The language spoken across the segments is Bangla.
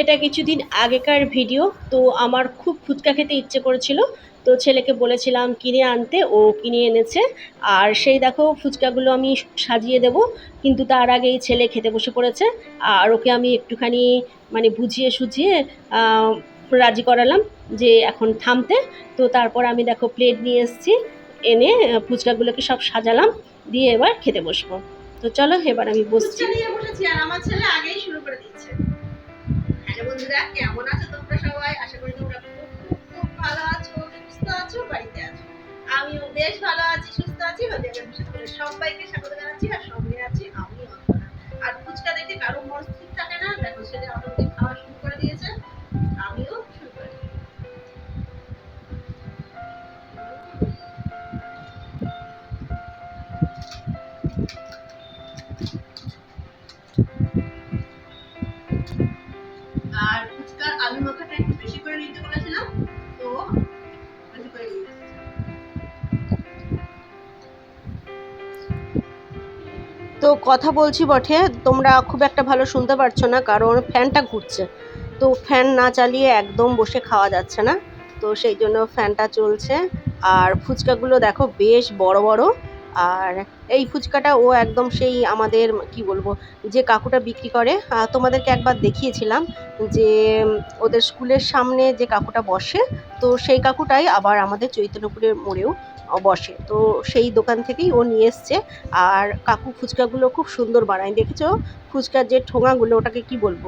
এটা কিছুদিন আগেকার ভিডিও, তো আমার খুব ফুচকা খেতে ইচ্ছে করেছিল। তো ছেলেকে বলেছিলাম কিনে আনতে, ও কিনে এনেছে। আর সেই দেখো ফুচকাগুলো আমি সাজিয়ে দেব, কিন্তু তার আগেই ছেলে খেতে বসে পড়েছে। আর ওকে আমি একটুখানি মানে বুঝিয়ে সুঝিয়ে রাজি করালাম যে এখন থামতে। তো তারপর আমি দেখো প্লেট নিয়ে এসেছি, এনে ফুচকাগুলোকে সব সাজালাম। দিয়ে এবার খেতে বসবো। তো চলো এবার আমি বসছি। বসেছি আর আমার ছেলে আগেই শুরু করে দিচ্ছে হ্যালো বন্ধুরা কেমন আছো তোমরা সবাই? আশা করি তোমরা খুব খুব খুব ভালো আছো সুস্থ আছো বাড়িতে আছো। আমিও বেশ ভালো আছি সুস্থ আছি। তোমাদের সবাইকে স্বাগত জানাচ্ছি। আর আর ফুচকার একটু বেশি করে নিতে বলেছিলাম, তো তো কথা বলছি বটে, তোমরা খুব একটা ভালো শুনতে পারছ না, কারণ ফ্যানটা ঘুরছে। তো ফ্যান না চালিয়ে একদম বসে খাওয়া যাচ্ছে না, তো সেই জন্য ফ্যানটা চলছে। আর ফুচকাগুলো দেখো বেশ বড় বড় আর এই ফুচকাটা ও একদম সেই আমাদের, কি বলব, যে কাকুটা বিক্রি করে তোমাদেরকে একবার দেখিয়েছিলাম যে ওদের স্কুলের সামনে যে কাকুটা বসে, তো সেই কাকুটাই আবার আমাদের চৈতন্যপুরের মোড়েও বসে। তো সেই দোকান থেকেই ও নিয়ে এসছে। আর কাকু ফুচকাগুলো খুব সুন্দর বানায়। দেখেছ? ফুচকার যে ঠোঙাগুলো, ওটাকে কি বলব?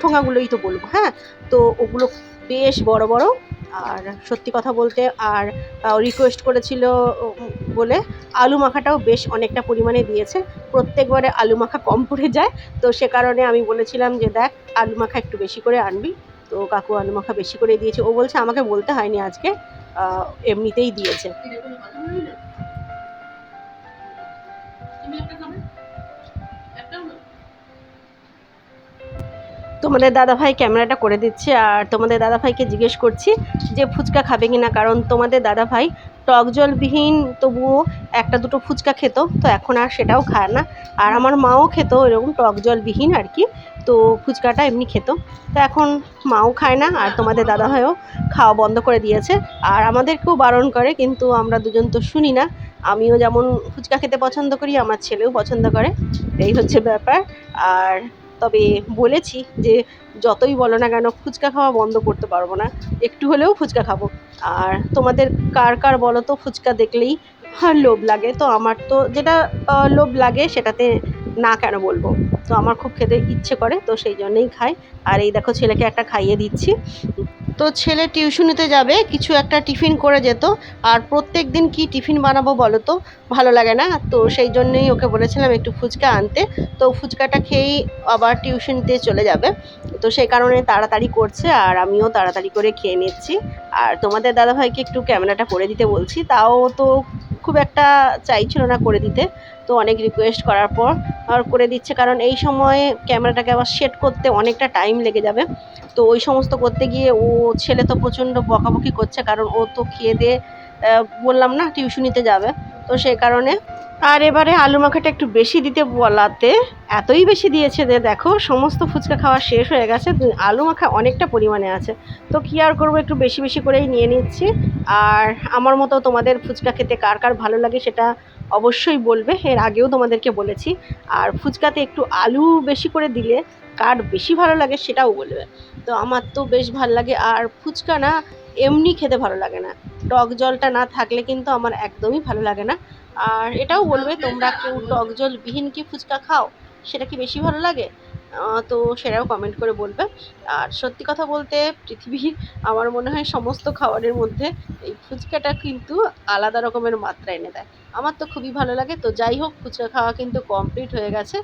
ঠোঙাগুলোই তো বলব হ্যাঁ? তো ওগুলো বেশ বড় বড় আর সত্যি কথা বলতে আর রিকোয়েস্ট করেছিল বলে আলু মাখাটাও বেশ অনেকটা পরিমাণে দিয়েছে। প্রত্যেকবারে আলু মাখা কম পড়ে যায়, তো সে কারণে আমি বলেছিলাম যে, দেখ, আলু মাখা একটু বেশি করে আনবি। তো কাকু আলু মাখা বেশি করে দিয়েছে। ও বলছে, আমাকে বলতে হয়নি আজকে। এমনিতেই দিয়েছে। তোমাদের দাদাভাই ক্যামেরাটা করে দিচ্ছে আর তোমাদের দাদাভাইকে জিজ্ঞেস করছি যে ফুচকা খাবে কি না কারণ তোমাদের দাদাভাই টক জলবিহীন তবুও একটা দুটো ফুচকা খেত, তো এখন আর সেটাও খায় না। আর আমার মাও খেত এরকম টক জলবিহীন আর কি, তো ফুচকাটা এমনি খেত। তো এখন মাও খায় না আর তোমাদের দাদাভাইও খাওয়া বন্ধ করে দিয়েছে। আর আমাদেরকেও বারণ করে, কিন্তু আমরা দুজন তো শুনি না। আমিও যেমন ফুচকা খেতে পছন্দ করি, আমার ছেলেও পছন্দ করে। এই হচ্ছে ব্যাপার। আর তবে বলেছি যে যতই বলো না কেন ফুচকা খাওয়া বন্ধ করতে পারব না। একটু হলেও ফুচকা খাব। আর তোমাদের কার কার বলো তো ফুচকা দেখলেই হ্যাঁ লোভ লাগে। তো আমার তো যেটা লোভ লাগে সেটাতে না কেন বলব। তো আমার খুব খেতে ইচ্ছে করে, তো সেই জন্যেই খাই। আর এই দেখো ছেলেকে একটা খাইয়ে দিচ্ছি। তো ছেলে টিউশনিতে যাবে, কিছু একটা টিফিন করে যেত। আর প্রত্যেক দিন কী টিফিন বানাবো বলো তো? ভালো লাগে না। তো সেই জন্যই ওকে বলেছিলাম একটু ফুচকা আনতে। তো ফুচকাটা খেয়েই আবার টিউশনিতে চলে যাবে। তো সেই কারণে তাড়াতাড়ি করছে আর আমিও তাড়াতাড়ি করে খেয়ে নিচ্ছি। আর তোমাদের দাদাভাইকে একটু ক্যামেরাটা করে দিতে বলছি। তাও তো খুব একটা চাইছিল না করে দিতে। তো অনেক রিকোয়েস্ট করার পর, আর করে দিচ্ছে। কারণ এই সময়ে ক্যামেরাটাকে আবার সেট করতে অনেকটা টাইম লেগে যাবে। তো ওই সমস্ত করতে গিয়ে ও ছেলে তো প্রচণ্ড বকাবকি করছে। কারণ ও তো খেয়ে দিয়ে বললাম না টিউশনিতে যাবে। তো সেই কারণে। আর এবারে আলু মাখাটা একটু বেশি দিতে বলাতে এতই বেশি দিয়েছে যে দেখো, সমস্ত ফুচকা খাওয়া শেষ হয়ে গেছে। আলু মাখা অনেকটা পরিমাণে আছে। তো কী আর করব, একটু বেশি বেশি করেই নিয়ে নিচ্ছি। আর আমার মতো তোমাদের ফুচকা খেতে কার কার ভালো লাগে সেটা অবশ্যই বলবে। এর আগেও তোমাদেরকে বলেছি। আর ফুচকাতে একটু আলু বেশি করে দিলে কার বেশি ভালো লাগে সেটাও বলবে। তো আমার তো বেশ ভালো লাগে। আর ফুচকা না এমনি খেতে ভালো লাগে না। টক জলটা না থাকলে কিন্তু আমার একদমই ভালো লাগে না। আর এটাও বলবে, তোমরা কেউ টক জল বিহীন কি ফুচকা খাও? সেটা কি বেশি ভালো লাগে? তো সেটাও কমেন্ট করে বলবে। আর সত্যি কথা বলতে, পৃথিবীর আমার মনে হয় সমস্ত খাবারের মধ্যে এই ফুচকাটা কিন্তু আলাদা রকমের মাত্রা এনে দেয়। আমার তো খুবই ভালো লাগে। তো যাই হোক, ফুচকা খাওয়া কিন্তু কমপ্লিট হয়ে গেছে।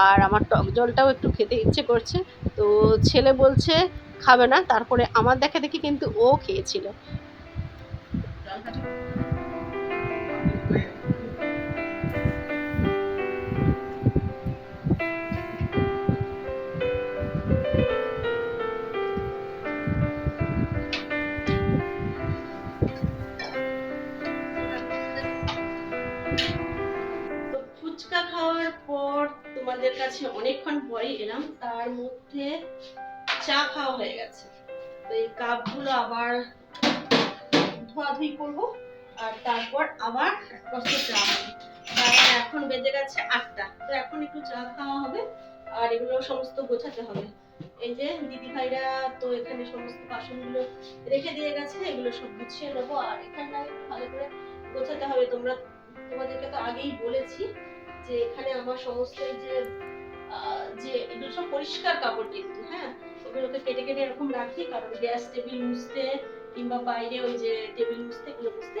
আর আমার টক জলটাও একটু খেতে ইচ্ছে করছে। তো ছেলে বলছে খাবে না, তারপরে আমার দেখা দেখি কিন্তু ও খেয়েছিল জল খাচ্ছ? তোমাদের কাছে অনেকক্ষণ পরে এলাম তার মধ্যে চা খাওয়া হয়ে গেছে। তো এই কাপগুলো আবার ধোয়াধুয়ি করব, আর তারপর আবার কষ্ট চা হবে এখন বেজে গেছে আটটা, তো এখন একটু চা খাওয়া হবে, আর এগুলো সমস্ত গোছাতে হবে। এই যে দিদি ভাইরা তো এখানে সমস্ত বাসনগুলো রেখে দিয়ে গেছে, এগুলো সব গুছিয়ে নেব, আর একটু ভালো করে গোছাতে হবে। তোমরা, তোমাদেরকে তো আগেই বলেছি যে এখানে আমার সমস্ত যে যে এগুলো সব পরিষ্কার কাপড় কিন্তু হ্যাঁ? এগুলোকে কেটে কেটে এরকম রাখি, কারণ গ্যাস টেবিল মুছতে কিংবা বাইরে ওই যে টেবিল মুছতে এগুলো মুছতে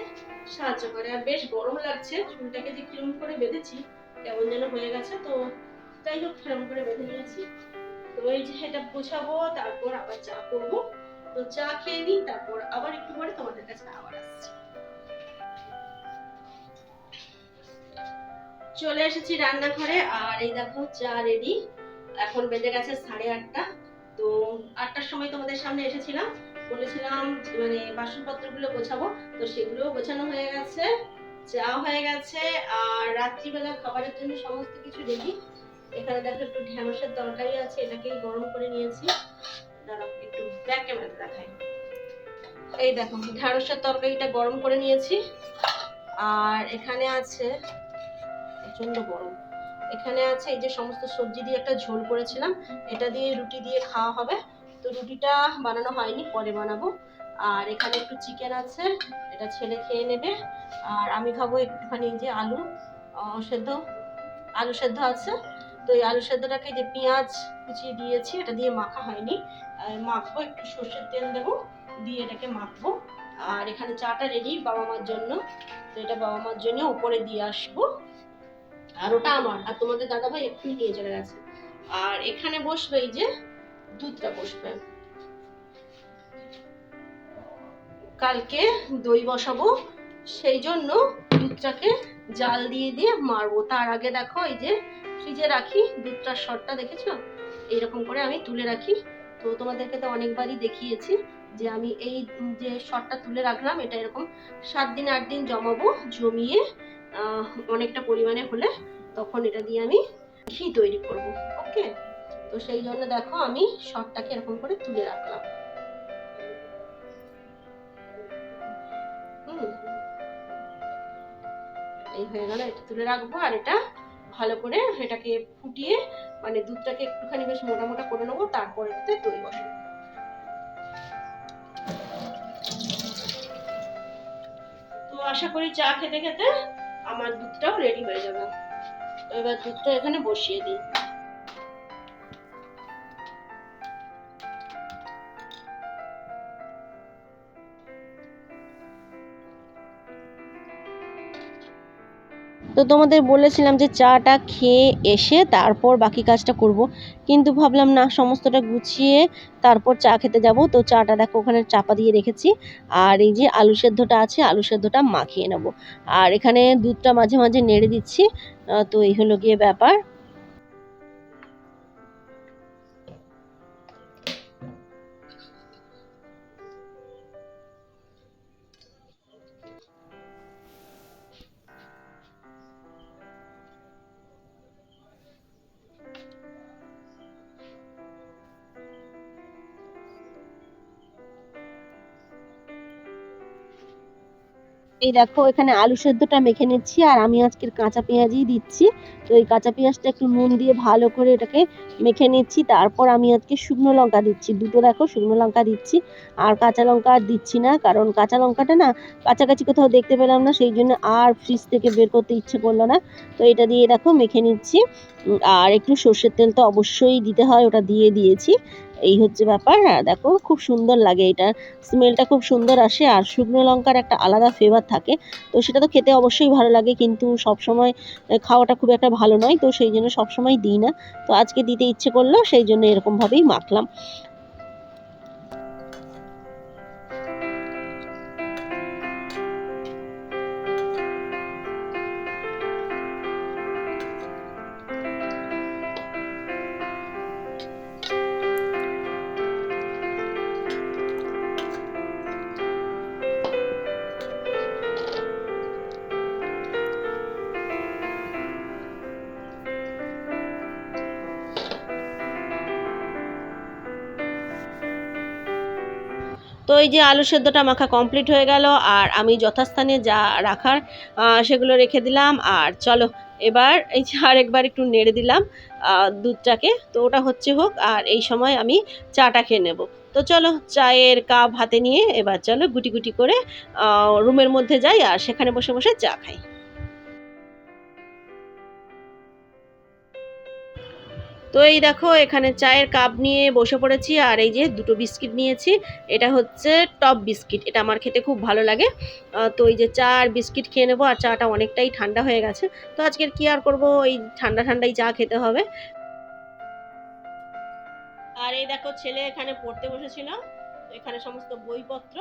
সাহায্য করে। আর বেশ গরম লাগছে, চুলটাকে যে কিরম করে বেঁধেছি, কেমন যেন হয়ে গেছে। তো যাই হোক সেরকম করে বেঁধে নিয়েছি। তো এই যে এটা গোছাবো, তারপর আবার চা করব। তো চা খেয়ে নিই, তারপর আবার একটু পরে তোমাদের কাছে আবার আসছি। চলে এসেছি রান্নাঘরে, আর এই দেখো চা রেডি এখন বেজে গেছে সাড়ে আটটা। তো আটটার সময় তোমাদের সামনে এসেছিলাম। বলেছিলাম মানে বাসনপত্রগুলো গোছাবো। তো সেগুলোও গোছানো হয়ে গেছে চা হয়ে গেছে। আর রাত্রিবেলা খাবারের জন্য সমস্ত কিছু রেডি এখানে দেখো একটু ঢ্যাঁড়সের তরকারি আছে, এটাকেই গরম করে নিয়েছি। দাঁড়াও, একটু ব্যাক ক্যামেরাতে দেখাই। এই দেখো, ঢ্যাঁড়সের তরকারিটা গরম করে নিয়েছি। আর এখানে আছে প্রচণ্ড গরম। এখানে আছে এই যে সমস্ত সবজি দিয়ে একটা ঝোল করেছিলাম। এটা দিয়ে রুটি দিয়ে খাওয়া হবে। তো রুটিটা বানানো হয়নি, পরে বানাবো। আর এখানে একটু চিকেন আছে, এটা ছেলে খেয়ে নেবে। আর আমি খাব একটুখানি যে আলু সেদ্ধ আলু সেদ্ধ আছে। তো এই আলু সেদ্ধটাকে যে পেঁয়াজ কুচিয়ে দিয়েছি, এটা দিয়ে মাখা হয়নি। মাখবো, একটু সর্ষের তেল দেবো, দিয়ে এটাকে মাখবো। আর এখানে চাটা রেডি বাবা মার জন্য। তো এটা বাবা মার জন্য উপরে দিয়ে আসব। আর ওটা আমার। আর তোমাদের দাদা ভাই এক্ষুনি নিয়ে চলে গেছে। আর এখানে বসবে এই যে, দুধটা বসবে। কালকে দই বসাবো, সেই জন্য দুধটাকে জাল দিয়ে দিয়ে মারবো। তার আগে দেখো এই যে ফ্রিজে রাখি, দুধটার শটটা দেখেছ? এইরকম করে আমি তুলে রাখি। তো তোমাদেরকে তো অনেকবারই দেখিয়েছি যে আমি এই যে শটটা তুলে রাখলাম, এটা এরকম সাত দিন, আট দিন জমাবো, জমিয়ে অনেকটা পরিমাণে হলে তখন এটা দিয়ে আমি ঘি তৈরি করব, ওকে? তো সেই জন্য দেখো আমি শটটাকে এরকম করে তুলে রাখলাম। এই হয়ে গেল, এটা তুলে রাখব আর এটা ভালো করে এটাকে ফুটিয়ে মানে দুধটাকে একটুখানি বেশ মোটা মোটা করে নেব, তারপরে এটাতে দই বসাবো। তো আশা করি চা খেতে খেতে আমার দুধটাও রেডি হয়ে যাবে। এবার দুধটা এখানে বসিয়ে দিই। তো তোমাদের বলেছিলাম যে চাটা খেয়ে এসে তারপর বাকি কাজটা করব। কিন্তু ভাবলাম, না, সমস্তটা গুছিয়ে তারপর চা খেতে যাব। তো চাটা দেখো ওখানে চাপা দিয়ে রেখেছি। আর এই যে আলু সেদ্ধটা আছে, আলু সেদ্ধটা মাখিয়ে নেব। আর এখানে দুধটা মাঝে মাঝে নেড়ে দিচ্ছি। তো এই হলো গিয়ে ব্যাপার। এই দেখো, এখানে আলু সেদ্ধটা মেখে নিচ্ছি, আর আমি আজকের কাঁচা পেঁয়াজই দিচ্ছি। তো এই কাঁচা পেঁয়াজটা একটু নুন দিয়ে ভালো করে এটাকে মেখে নিচ্ছি। তারপর আমি আজকে শুকনো লঙ্কা দিচ্ছি। দুটো দেখো, শুকনো লঙ্কা দিচ্ছি, আর কাঁচা লঙ্কা আর দিচ্ছি না, কারণ কাঁচা লঙ্কাটা না কাছাকাছি কোথাও দেখতে পেলাম না, সেই জন্য আর ফ্রিজ থেকে বের করতে ইচ্ছে করল না। তো এটা দিয়ে দেখো, মেখে নিচ্ছি। আর একটু সর্ষের তেল তো অবশ্যই দিতে হয়, ওটা দিয়ে দিয়েছি। এই হচ্ছে ব্যাপার। আর দেখো, খুব সুন্দর লাগে এটা। স্মেলটা খুব সুন্দর আসে। আর শুকনো লঙ্কার একটা আলাদা ফ্লেভার থাকে। তো সেটা তো খেতে অবশ্যই ভালো লাগে, কিন্তু সব সময় খাওয়াটা খুব একটা ভালো নয়। তো সেই জন্য সব সময় দিই না। তো আজকে দিতে ইচ্ছে করল, সেই জন্য এরকমভাবেই মাখলাম। তো এই যে আলু সেদ্ধটা মাখা কমপ্লিট হয়ে গেল, আর আমি যথাস্থানে যা রাখার সেগুলো রেখে দিলাম। আর চলো, এবার এই যে আরেকবার একটু নেড়ে দিলাম দুধটাকে। তো ওটা হচ্ছে হোক, আর এই সময় আমি চাটা খেয়ে নেব। তো চলো, চায়ের কাপ হাতে নিয়ে এবার চলো গুটি গুটি করে রুমের মধ্যে যাই, আর সেখানে বসে বসে চা খাই। তো এই দেখো, এখানে চায়ের কাপ নিয়ে বসে পড়েছি, আর এই যে দুটো বিস্কিট নিয়েছি। এটা হচ্ছে টপ বিস্কিট, এটা আমার খেতে খুব ভালো লাগে। তো এই যে চা আর বিস্কিট খেয়ে নেব, আর চাটা অনেকটাই ঠান্ডা হয়ে গেছে। তো আজকের কি আর করব এই ঠান্ডা ঠান্ডাই চা খেতে হবে। আর এই দেখো, ছেলে এখানে পড়তে বসেছিল। এখানে সমস্ত বইপত্র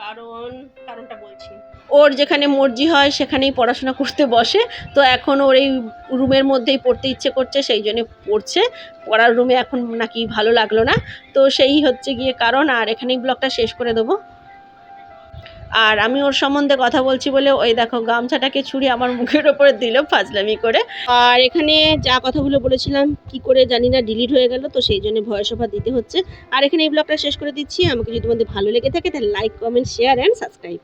কারণ, কারণটা বলছি। ওর যেখানে মর্জি হয়, সেখানেই পড়াশোনা করতে বসে। তো এখন ওর এই রুমের মধ্যেই পড়তে ইচ্ছে করছে, সেই জন্য পড়ছে। পড়ার রুমে এখন নাকি ভালো লাগল না। তো সেই হচ্ছে গিয়ে কারণ, আর এখানেই ব্লগটা শেষ করে দেবো। আর আমি ওর সম্বন্ধে কথা বলছি বলে ওই দেখো গামছাটাকে ছুরি আমার মুখের ওপরে দিল ফাজলামি করে। আর এখানে যা কথাগুলো বলেছিলাম, কি করে জানি না ডিলিট হয়ে গেল, তো সেই জন্য ভয়েস ওভার দিতে হচ্ছে। আর এখানে এই ব্লগটা শেষ করে দিচ্ছি। আমাকে যদি তোমাদের ভালো লেগে থাকে, তাহলে like comment share and subscribe